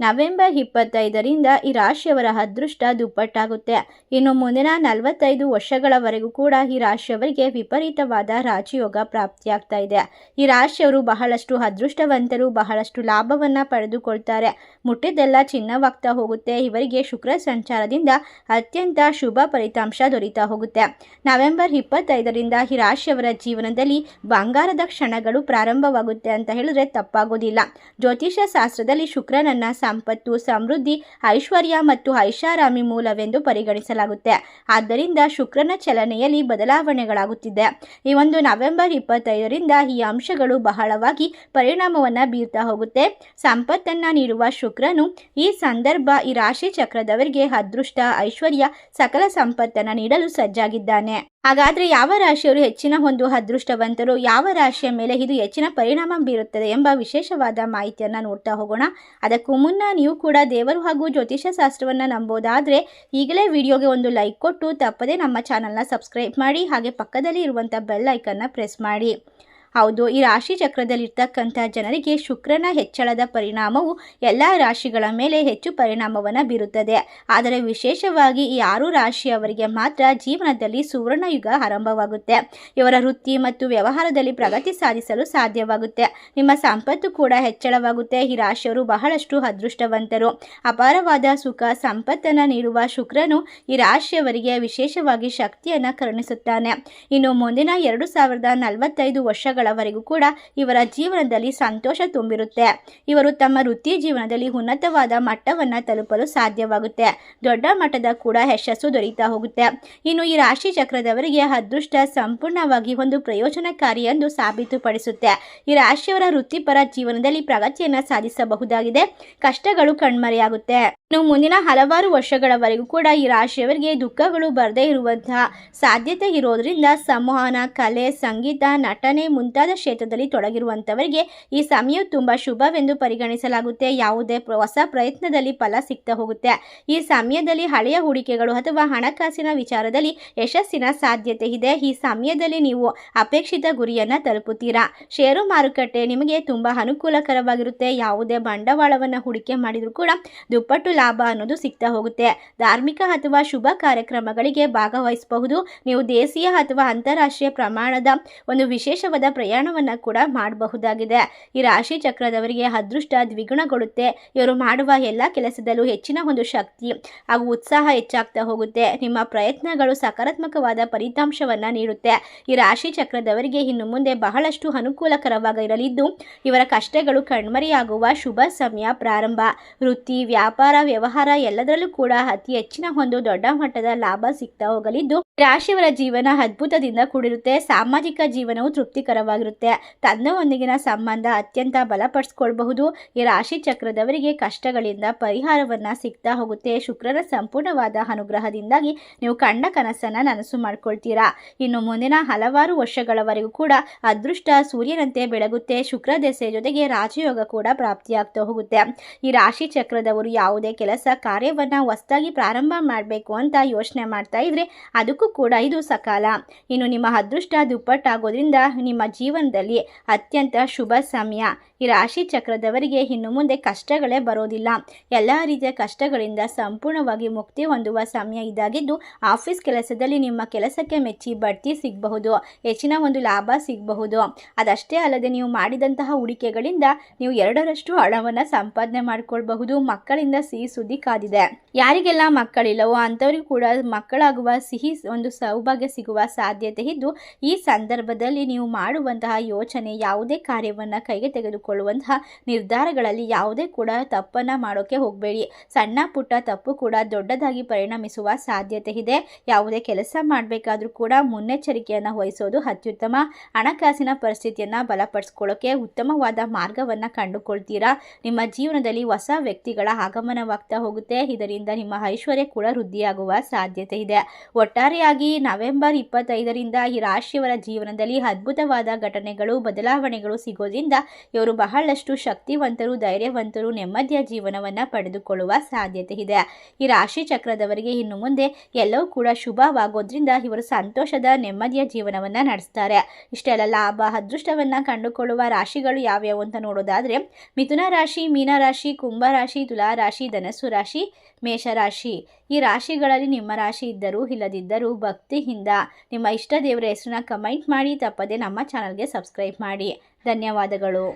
November ಇಪ್ಪತ್ತೈದರಿಂದ ಈ ರಾಶಿಯವರ ಅದೃಷ್ಟ ದುಪ್ಪಟ್ಟಾಗುತ್ತೆ. ಇನ್ನು ಮುಂದಿನ ನಲವತ್ತೈದು ವರ್ಷಗಳವರೆಗೂ ಕೂಡ ಈ ರಾಶಿಯವರಿಗೆ ವಿಪರೀತವಾದ ರಾಜಯೋಗ ಪ್ರಾಪ್ತಿಯಾಗ್ತಾ ಇದೆ. ಈ ರಾಶಿಯವರು ಬಹಳಷ್ಟು ಅದೃಷ್ಟವಂತರು, ಬಹಳಷ್ಟು ಲಾಭವನ್ನು ಪಡೆದುಕೊಳ್ತಾರೆ. ಮುಟ್ಟಿದ್ದೆಲ್ಲ ಚಿನ್ನವಾಗ್ತಾ ಹೋಗುತ್ತೆ. ಇವರಿಗೆ ಶುಕ್ರ ಸಂಚಾರದಿಂದ ಅತ್ಯಂತ ಶುಭ ಫಲಿತಾಂಶ ದೊರೀತಾ ಹೋಗುತ್ತೆ. ನವೆಂಬರ್ ಇಪ್ಪತ್ತೈದರಿಂದ ಈ ರಾಶಿಯವರ ಜೀವನದಲ್ಲಿ ಬಂಗಾರದ ಕ್ಷಣಗಳು ಪ್ರಾರಂಭವಾಗುತ್ತೆ ಅಂತ ಹೇಳಿದ್ರೆ ತಪ್ಪಾಗೋದಿಲ್ಲ. ಜ್ಯೋತಿಷ ಶಾಸ್ತ್ರದಲ್ಲಿ ಶುಕ್ರನನ್ನ ಸಂಪತ್ತು, ಸಮೃದ್ಧಿ, ಐಶ್ವರ್ಯ ಮತ್ತು ಐಷಾರಾಮಿ ಮೂಲವೆಂದು ಪರಿಗಣಿಸಲಾಗುತ್ತೆ. ಆದ್ದರಿಂದ ಶುಕ್ರನ ಚಲನೆಯಲ್ಲಿ ಬದಲಾವಣೆಗಳಾಗುತ್ತಿದೆ. ಈ ಒಂದು ನವೆಂಬರ್ ಇಪ್ಪತ್ತೈದರಿಂದ ಈ ಅಂಶಗಳು ಬಹಳವಾಗಿ ಪರಿಣಾಮವನ್ನು ಬೀರ್ತಾ ಹೋಗುತ್ತೆ. ಸಂಪತ್ತನ್ನು ನೀಡುವ ಶುಕ್ರನು ಈ ಸಂದರ್ಭ ಈ ರಾಶಿ ಚಕ್ರದವರಿಗೆ ಅದೃಷ್ಟ, ಐಶ್ವರ್ಯ, ಸಕಲ ಸಂಪತ್ತನ್ನು ನೀಡಲು ಸಜ್ಜಾಗಿದ್ದಾನೆ. ಹಾಗಾದ್ರೆ ಯಾವ ರಾಶಿಯವರು ಹೆಚ್ಚಿನ ಒಂದು ಅದೃಷ್ಟವಂತರು, ಯಾವ ರಾಶಿಯ ಮೇಲೆ ಇದು ಹೆಚ್ಚಿನ ಪರಿಣಾಮ ಬೀರುತ್ತದೆ ಎಂಬ ವಿಶೇಷವಾದ ಮಾಹಿತಿಯನ್ನು ನೋಡ್ತಾ ಹೋಗೋಣ. ಅದಕ್ಕೂ ಮುನ್ನ ನೀವು ಕೂಡ ದೇವರು ಹಾಗೂ ಜ್ಯೋತಿಷ್ಯ ಶಾಸ್ತ್ರವನ್ನ ನಂಬೋದಾದ್ರೆ ಈಗಲೇ ವಿಡಿಯೋಗೆ ಒಂದು ಲೈಕ್ ಕೊಟ್ಟು ತಪ್ಪದೇ ನಮ್ಮ ಚಾನಲ್ನ ಸಬ್ಸ್ಕ್ರೈಬ್ ಮಾಡಿ ಹಾಗೆ ಪಕ್ಕದಲ್ಲಿ ಇರುವಂಥ ಬೆಲ್ ಐಕನ್ನ ಪ್ರೆಸ್ ಮಾಡಿ. ಹೌದು, ಈ ರಾಶಿ ಚಕ್ರದಲ್ಲಿರ್ತಕ್ಕಂಥ ಜನರಿಗೆ ಶುಕ್ರನ ಹೆಚ್ಚಳದ ಪರಿಣಾಮವು ಎಲ್ಲ ರಾಶಿಗಳ ಮೇಲೆ ಹೆಚ್ಚು ಪರಿಣಾಮವನ್ನು ಬೀರುತ್ತದೆ. ಆದರೆ ವಿಶೇಷವಾಗಿ ಈ ಆರು ರಾಶಿಯವರಿಗೆ ಮಾತ್ರ ಜೀವನದಲ್ಲಿ ಸುವರ್ಣ ಯುಗ ಆರಂಭವಾಗುತ್ತೆ. ಇವರ ವೃತ್ತಿ ಮತ್ತು ವ್ಯವಹಾರದಲ್ಲಿ ಪ್ರಗತಿ ಸಾಧಿಸಲು ಸಾಧ್ಯವಾಗುತ್ತೆ. ನಿಮ್ಮ ಸಂಪತ್ತು ಕೂಡ ಹೆಚ್ಚಳವಾಗುತ್ತೆ. ಈ ರಾಶಿಯವರು ಬಹಳಷ್ಟು ಅದೃಷ್ಟವಂತರು. ಅಪಾರವಾದ ಸುಖ ಸಂಪತ್ತನ್ನು ನೀಡುವ ಶುಕ್ರನು ಈ ರಾಶಿಯವರಿಗೆ ವಿಶೇಷವಾಗಿ ಶಕ್ತಿಯನ್ನು ಕರುಣಿಸುತ್ತಾನೆ. ಇನ್ನು ಮುಂದಿನ ಎರಡು ಸಾವಿರದ ನಲವತ್ತೈದು ವರ್ಷಗಳವರೆಗೂ ಕೂಡ ಇವರ ಜೀವನದಲ್ಲಿ ಸಂತೋಷ ತುಂಬಿರುತ್ತೆ. ಇವರು ತಮ್ಮ ವೃತ್ತಿ ಜೀವನದಲ್ಲಿ ಉನ್ನತವಾದ ಮಟ್ಟವನ್ನು ತಲುಪಲು ಸಾಧ್ಯವಾಗುತ್ತೆ. ದೊಡ್ಡ ಮಟ್ಟದ ಕೂಡ ಯಶಸ್ಸು ದೊರೀತಾ ಹೋಗುತ್ತೆ. ಇನ್ನು ಈ ರಾಶಿ ಚಕ್ರದವರಿಗೆ ಅದೃಷ್ಟ ಸಂಪೂರ್ಣವಾಗಿ ಒಂದು ಪ್ರಯೋಜನಕಾರಿ ಎಂದು ಸಾಬೀತುಪಡಿಸುತ್ತೆ. ಈ ರಾಶಿಯವರ ವೃತ್ತಿಪರ ಜೀವನದಲ್ಲಿ ಪ್ರಗತಿಯನ್ನು ಸಾಧಿಸಬಹುದಾಗಿದೆ. ಕಷ್ಟಗಳು ಕಣ್ಮರೆಯಾಗುತ್ತೆ. ಇನ್ನು ಮುಂದಿನ ಹಲವಾರು ವರ್ಷಗಳವರೆಗೂ ಕೂಡ ಈ ರಾಶಿಯವರಿಗೆ ದುಃಖಗಳು ಬರದೇ ಇರುವಂತಹ ಸಾಧ್ಯತೆ ಇರೋದ್ರಿಂದ ಸಂವಹನ, ಕಲೆ, ಸಂಗೀತ, ನಟನೆ ಮುಂತಾದ ಕ್ಷೇತ್ರದಲ್ಲಿ ತೊಡಗಿರುವಂಥವರಿಗೆ ಈ ಸಮಯವು ತುಂಬ ಶುಭವೆಂದು ಪರಿಗಣಿಸಲಾಗುತ್ತೆ. ಯಾವುದೇ ಹೊಸ ಪ್ರಯತ್ನದಲ್ಲಿ ಫಲ ಸಿಗ್ತಾ ಹೋಗುತ್ತೆ. ಈ ಸಮಯದಲ್ಲಿ ಹಳೆಯ ಹೂಡಿಕೆಗಳು ಅಥವಾ ಹಣಕಾಸಿನ ವಿಚಾರದಲ್ಲಿ ಯಶಸ್ಸಿನ ಸಾಧ್ಯತೆ ಇದೆ. ಈ ಸಮಯದಲ್ಲಿ ನೀವು ಅಪೇಕ್ಷಿತ ಗುರಿಯನ್ನು ತಲುಪುತ್ತೀರಾ? ಷೇರು ಮಾರುಕಟ್ಟೆ ನಿಮಗೆ ತುಂಬ ಅನುಕೂಲಕರವಾಗಿರುತ್ತೆ. ಯಾವುದೇ ಬಂಡವಾಳವನ್ನು ಹೂಡಿಕೆ ಮಾಡಿದರೂ ಕೂಡ ದುಪ್ಪಟ್ಟು ಲಾಭ ಅನ್ನೋದು ಸಿಗ್ತಾ ಹೋಗುತ್ತೆ. ಧಾರ್ಮಿಕ ಅಥವಾ ಶುಭ ಕಾರ್ಯಕ್ರಮಗಳಿಗೆ ಭಾಗವಹಿಸಬಹುದು. ನೀವು ದೇಶೀಯ ಅಥವಾ ಅಂತಾರಾಷ್ಟ್ರೀಯ ಪ್ರಮಾಣದ ಒಂದು ವಿಶೇಷವಾದ ಪ್ರಯಾಣವನ್ನು ಕೂಡ ಮಾಡಬಹುದಾಗಿದೆ. ಈ ರಾಶಿ ಚಕ್ರದವರಿಗೆ ಅದೃಷ್ಟ ದ್ವಿಗುಣಗೊಳ್ಳುತ್ತೆ. ಇವರು ಮಾಡುವ ಎಲ್ಲ ಕೆಲಸದಲ್ಲೂ ಹೆಚ್ಚಿನ ಒಂದು ಶಕ್ತಿ ಹಾಗೂ ಉತ್ಸಾಹ ಹೆಚ್ಚಾಗ್ತಾ ಹೋಗುತ್ತೆ. ನಿಮ್ಮ ಪ್ರಯತ್ನಗಳು ಸಕಾರಾತ್ಮಕವಾದ ಫಲಿತಾಂಶವನ್ನು ನೀಡುತ್ತೆ. ಈ ರಾಶಿ ಚಕ್ರದವರಿಗೆ ಇನ್ನು ಮುಂದೆ ಬಹಳಷ್ಟು ಅನುಕೂಲಕರವಾಗಿರಲಿದ್ದು, ಇವರ ಕಷ್ಟಗಳು ಕಣ್ಮರೆಯಾಗುವ ಶುಭ ಸಮಯ ಪ್ರಾರಂಭ. ವೃತ್ತಿ, ವ್ಯಾಪಾರ ವ್ಯವಹಾರ ಎಲ್ಲದರಲ್ಲೂ ಕೂಡ ಅತಿ ಹೆಚ್ಚಿನ ಒಂದು ದೊಡ್ಡ ಮಟ್ಟದ ಲಾಭ ಸಿಗ್ತಾ ಹೋಗಲಿದ್ದು, ರಾಶಿಯವರ ಜೀವನ ಅದ್ಭುತದಿಂದ ಕೂಡಿರುತ್ತೆ. ಸಾಮಾಜಿಕ ಜೀವನವು ತೃಪ್ತಿಕರವಾಗಿರುತ್ತೆ. ತನ್ನೊಂದಿಗಿನ ಸಂಬಂಧ ಅತ್ಯಂತ ಬಲಪಡಿಸ್ಕೊಳ್ಬಹುದು. ಈ ರಾಶಿ ಚಕ್ರದವರಿಗೆ ಕಷ್ಟಗಳಿಂದ ಪರಿಹಾರವನ್ನ ಸಿಗ್ತಾ ಹೋಗುತ್ತೆ. ಶುಕ್ರನ ಸಂಪೂರ್ಣವಾದ ಅನುಗ್ರಹದಿಂದಾಗಿ ನೀವು ಕಂಡ ಕನಸನ್ನ ನನಸು ಮಾಡ್ಕೊಳ್ತೀರಾ. ಇನ್ನು ಮುಂದಿನ ಹಲವಾರು ವರ್ಷಗಳವರೆಗೂ ಕೂಡ ಅದೃಷ್ಟ ಸೂರ್ಯನಂತೆ ಬೆಳಗುತ್ತೆ. ಶುಕ್ರ ದೆಸೆ ಜೊತೆಗೆ ರಾಜಯೋಗ ಕೂಡ ಪ್ರಾಪ್ತಿಯಾಗ್ತಾ ಹೋಗುತ್ತೆ. ಈ ರಾಶಿ ಚಕ್ರದವರು ಯಾವುದೇ ಕೆಲಸ ಕಾರ್ಯವನ್ನು ಹೊಸದಾಗಿ ಪ್ರಾರಂಭ ಮಾಡಬೇಕು ಅಂತ ಯೋಚನೆ ಮಾಡ್ತಾ ಇದ್ರೆ ಅದಕ್ಕೂ ಕೂಡ ಇದು ಸಕಾಲ. ಇನ್ನು ನಿಮ್ಮ ಅದೃಷ್ಟ ದುಪ್ಪಟ್ಟಾಗೋದ್ರಿಂದ ನಿಮ್ಮ ಜೀವನದಲ್ಲಿ ಅತ್ಯಂತ ಶುಭ ಸಮಯ. ಈ ರಾಶಿ ಚಕ್ರದವರಿಗೆ ಇನ್ನು ಮುಂದೆ ಕಷ್ಟಗಳೇ ಬರೋದಿಲ್ಲ. ಎಲ್ಲ ರೀತಿಯ ಕಷ್ಟಗಳಿಂದ ಸಂಪೂರ್ಣವಾಗಿ ಮುಕ್ತಿ ಹೊಂದುವ ಸಮಯ ಇದಾಗಿದ್ದು, ಆಫೀಸ್ ಕೆಲಸದಲ್ಲಿ ನಿಮ್ಮ ಕೆಲಸಕ್ಕೆ ಮೆಚ್ಚಿ ಬಡ್ತಿ ಸಿಗಬಹುದು, ಹೆಚ್ಚಿನ ಒಂದು ಲಾಭ ಸಿಗಬಹುದು. ಅದಷ್ಟೇ ಅಲ್ಲದೆ ನೀವು ಮಾಡಿದಂತಹ ಹೂಡಿಕೆಗಳಿಂದ ನೀವು ಎರಡರಷ್ಟು ಹಣವನ್ನು ಸಂಪಾದನೆ ಮಾಡಿಕೊಳ್ಬಹುದು. ಮಕ್ಕಳಿಂದ ಸಿಹಿ ಸುದ್ದಿ ಕಾದಿದೆ. ಯಾರಿಗೆಲ್ಲ ಮಕ್ಕಳಿಲ್ಲವೋ ಅಂಥವ್ರಿಗೂ ಕೂಡ ಮಕ್ಕಳಾಗುವ ಸಿಹಿ ಒಂದು ಸೌಭಾಗ್ಯ ಸಿಗುವ ಸಾಧ್ಯತೆ ಇದ್ದು, ಈ ಸಂದರ್ಭದಲ್ಲಿ ನೀವು ಮಾಡುವಂತಹ ಯೋಚನೆ ಯಾವುದೇ ಕಾರ್ಯವನ್ನು ಕೈಗೆ ತೆಗೆದುಕೊಳ್ಳುವಂತಹ ನಿರ್ಧಾರಗಳಲ್ಲಿ ಯಾವುದೇ ಕೂಡ ತಪ್ಪನ್ನು ಮಾಡೋಕ್ಕೆ ಹೋಗಬೇಡಿ. ಸಣ್ಣ ಪುಟ್ಟ ತಪ್ಪು ಕೂಡ ದೊಡ್ಡದಾಗಿ ಪರಿಣಮಿಸುವ ಸಾಧ್ಯತೆ ಇದೆ. ಯಾವುದೇ ಕೆಲಸ ಮಾಡಬೇಕಾದ್ರೂ ಕೂಡ ಮುನ್ನೆಚ್ಚರಿಕೆಯನ್ನು ವಹಿಸೋದು ಅತ್ಯುತ್ತಮ. ಹಣಕಾಸಿನ ಪರಿಸ್ಥಿತಿಯನ್ನು ಬಲಪಡಿಸ್ಕೊಳ್ಳೋಕ್ಕೆ ಉತ್ತಮವಾದ ಮಾರ್ಗವನ್ನು ಕಂಡುಕೊಳ್ತೀರಾ? ನಿಮ್ಮ ಜೀವನದಲ್ಲಿ ಹೊಸ ವ್ಯಕ್ತಿಗಳ ಆಗಮನವಾಗ್ತಾ ಹೋಗುತ್ತೆ. ಇದರಿಂದ ನಿಮ್ಮ ಐಶ್ವರ್ಯ ಕೂಡ ವೃದ್ಧಿಯಾಗುವ ಸಾಧ್ಯತೆ ಇದೆ. ಒಟ್ಟಾರೆಯಾಗಿ ನವೆಂಬರ್ ಇಪ್ಪತ್ತೈದರಿಂದ ಈ ರಾಶಿಯವರ ಜೀವನದಲ್ಲಿ ಅದ್ಭುತವಾದ ಘಟನೆಗಳು, ಬದಲಾವಣೆಗಳು ಸಿಗೋದ್ರಿಂದ ಇವರು ಬಹಳಷ್ಟು ಶಕ್ತಿವಂತರು, ಧೈರ್ಯವಂತರು ನೆಮ್ಮದಿಯ ಜೀವನವನ್ನು ಪಡೆದುಕೊಳ್ಳುವ ಸಾಧ್ಯತೆ ಇದೆ. ಈ ರಾಶಿ ಚಕ್ರದವರಿಗೆ ಇನ್ನು ಮುಂದೆ ಎಲ್ಲವೂ ಕೂಡ ಶುಭವಾಗೋದ್ರಿಂದ ಇವರು ಸಂತೋಷದ, ನೆಮ್ಮದಿಯ ಜೀವನವನ್ನು ನಡೆಸ್ತಾರೆ. ಇಷ್ಟೆಲ್ಲ ಲಾಭ, ಅದೃಷ್ಟವನ್ನು ಕಂಡುಕೊಳ್ಳುವ ರಾಶಿಗಳು ಯಾವ್ಯಾವು ಅಂತ ನೋಡೋದಾದರೆ, ಮಿಥುನ ರಾಶಿ ಮೀನರಾಶಿ ರಾಶಿ, ಕುಂಭ ರಾಶಿ, ತುಲಾ ರಾಶಿ, ಧನಸ್ಸು ರಾಶಿ ಮೇಷರಾಶಿ ಈ ರಾಶಿಗಳಲ್ಲಿ ನಿಮ್ಮ ರಾಶಿ ಇದ್ದರೂ ಇಲ್ಲದಿದ್ದರೂ ಭಕ್ತಿಯಿಂದ ನಿಮ್ಮ ಇಷ್ಟ ದೇವರ ಹೆಸರನ್ನ ಕಮೆಂಟ್ ಮಾಡಿ, ತಪ್ಪದೆ ನಮ್ಮ ಚಾನಲ್ಗೆ ಸಬ್ಸ್ಕ್ರೈಬ್ ಮಾಡಿ. ಧನ್ಯವಾದಗಳು.